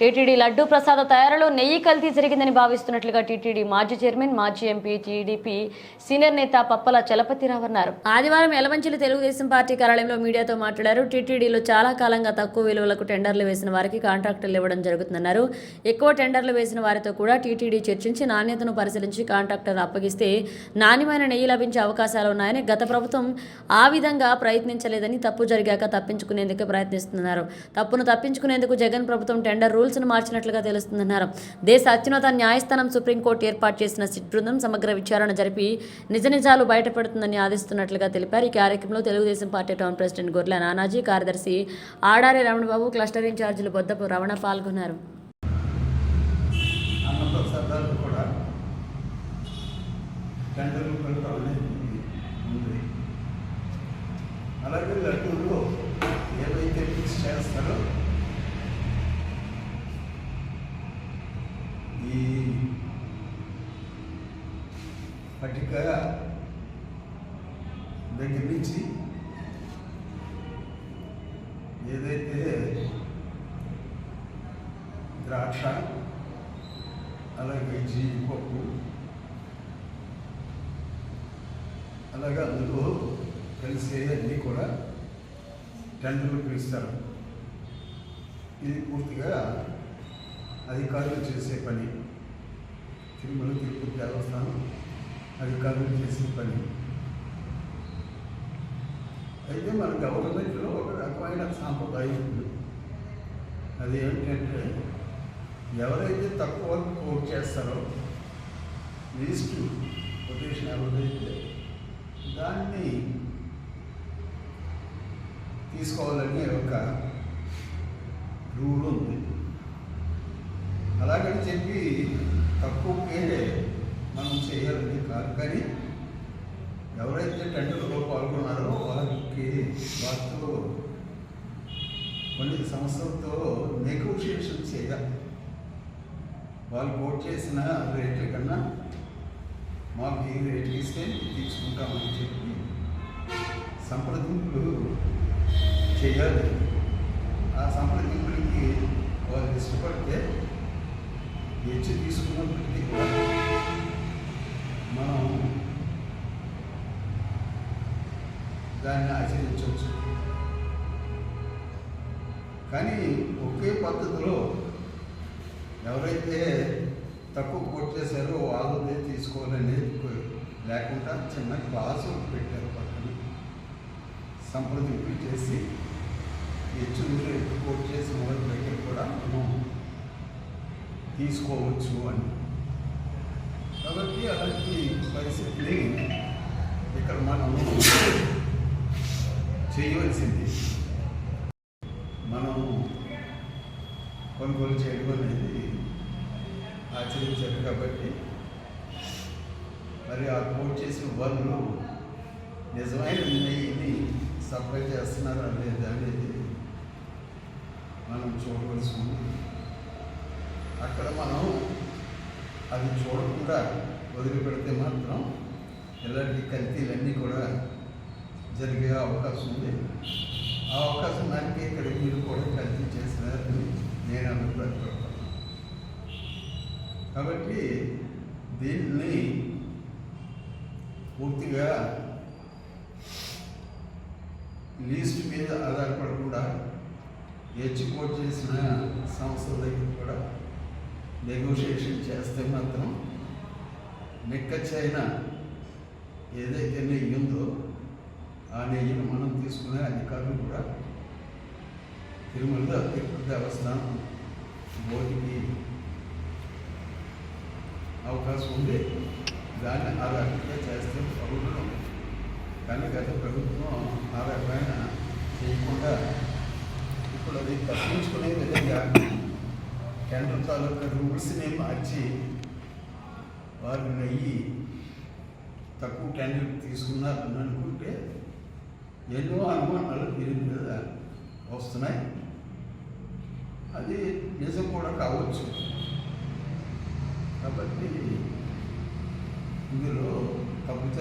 TTD laddu ప్రసాద తయారీలో నెయ్యి కల్తీ జరిగిందని భావిస్తున్నట్లుగా టీటీడీ మాజీ చైర్మన్ మాజీ ఎంపీ టీడీపీ సీనియర్ నేత పప్పల చలపతిరావు అన్నారు. ఆదివారం ఎలమంచిలి తెలుగుదేశం పార్టీ కార్యాలయంలో మీడియాతో మాట్లాడారు. టీటీడీలో చాలా కాలంగా తక్కువ విలువలకు టెండర్లు వేసిన వారికి కాంట్రాక్టులు ఇవ్వడం జరుగుతుందన్నారు. ఎక్కువ టెండర్లు వేసిన వారితో కూడా టీటీడీ చర్చించి నాణ్యతను పరిశీలించి కాంట్రాక్టర్ అప్పగిస్తే నాణ్యమైన నెయ్యి లభించే అవకాశాలు ఉన్నాయని గత ప్రభుత్వం ఆ విధంగా ప్రయత్నించలేదని తప్పు జరిగాక తప్పించుకునేందుకు ప్రయత్నిస్తున్నారు. తప్పును తప్పించుకునేందుకు జగన్ ప్రభుత్వం టెండర్ రూల్స్ను మార్చినట్లుగా తెలుస్తుందన్నారు. దేశ అత్యున్నత న్యాయస్థానం సుప్రీంకోర్టు ఏర్పాటు చేసిన సిట్ బృందం సమగ్ర విచారణ జరిపి నిజ నిజాలు బయటపడుతుందని ఆదేశిస్తున్నట్లుగా తెలిపారు. ఈ కార్యక్రమంలో తెలుగుదేశం పార్టీ టౌన్ ప్రెసిడెంట్ గొర్రెల నానాజీ కార్యదర్శి ఆడారి రమణబాబు క్లస్టర్ ఇన్ఛార్జీలు బొద్దపు రమణ పాల్గొన్నారు. అలాగే లడ్డూలో ఏవైతే ఫిక్స్ చేస్తారో ఈ పట్టిక దగ్గర నుంచి ఏదైతే ద్రాక్ష అలాగే జీడిపప్పు అలాగే అందులో కలిసే అన్నీ కూడా టెండర్లు పిలుస్తారు. ఇది పూర్తిగా అధికారులు చేసే పని. తిరుమల తిరుపతి దేవస్థానం అధికారులు చేసే పని. అయితే మన గవర్నమెంట్లో ఒక రకమైన సాంప్రదాయం ఉంది. అది ఏమిటంటే ఎవరైతే తక్కువ కోట్ చేస్తారో లీస్ట్ కొటేషన్ ఎవరైతే దాన్ని తీసుకోవాలని ఒక రూల్ ఉంది. అలాగని చెప్పి తక్కువకే మనం చేయాలని కాదు. కానీ ఎవరైతే టెండర్లో పాల్గొన్నారో వాళ్ళకి వారితో కొన్ని సంస్థలతో నెగోషియేషన్ చేయాలి. వాళ్ళు కోట్ చేసిన రేట్ల కన్నా మాకు ఈ రేట్ ఇస్తే తీసుకుంటామని చెప్పి సంప్రదింపులు చేయాలి. ఆ సంప్రదింపులకి వాళ్ళు ఇష్టపడితే హెచ్చు తీసుకున్నప్పటికీ కూడా మనం దాన్ని ఆచరించవచ్చు. కానీ ఒకే పద్ధతిలో ఎవరైతే తక్కువ కోట్ చేశారో వాళ్ళదే తీసుకోవాలనేది లేకుండా చిన్న క్లాసు పెట్టారు పక్కన. సంప్రదింపు చేసి హెచ్చు ఎక్కువ కోట్ చేసిన వాళ్ళ దగ్గర కూడా మనం తీసుకోవచ్చు అని. కాబట్టి అలాంటి పరిస్థితిని ఇక్కడ మనం చేయవలసింది. మనం కొనుగోలు చేయడం అనేది ఆచరించారు కాబట్టి మరి ఆ కోట్ చేసిన వాళ్ళు నిజమైన నెయ్యిని సప్లై చేస్తున్నారా లేదా అనేది మనం చూడవలసి ఉంది. అక్కడ మనం అది చూడకుండా వదిలిపెడితే మాత్రం ఇలాంటి కల్తీలన్నీ కూడా జరిగే అవకాశం ఉంది. ఆ అవకాశం దానికి ఇక్కడ మీరు కూడా కలిసి చేసినారని నేను అభిప్రాయపడతాను. కాబట్టి దీన్ని పూర్తిగా లీస్ట్ మీద ఆధారపడకుండా ఎచ్చుకోట్ చేసిన సంస్థల దగ్గర కూడా నెగోషియేషన్ చేస్తే మాత్రం నిక్కచ్చైన ఏదైతే నెయ్యి ఉందో ఆ నెయ్యిని మనం తీసుకునే అధికారులు కూడా తిరుమల తిరుపతి దేవస్థానం బోర్డుకి అవకాశం ఉంది దాన్ని ఆ రకంగా చేస్తే ప్రభుత్వం కానీ గత ప్రభుత్వం ఆ రకమైన చేయకుండా ఇప్పుడు అది తప్పించుకునే విధంగా కేంద్ర తాలూకా రూల్స్ని మార్చి వారు అయ్యి తక్కువ టెండర్ తీసుకున్నారని అనుకుంటే ఎన్నో అనుమానాలు దీని మీద వస్తున్నాయి. అది నిజం కూడా కావచ్చు. కాబట్టి ఇందులో తప్పితే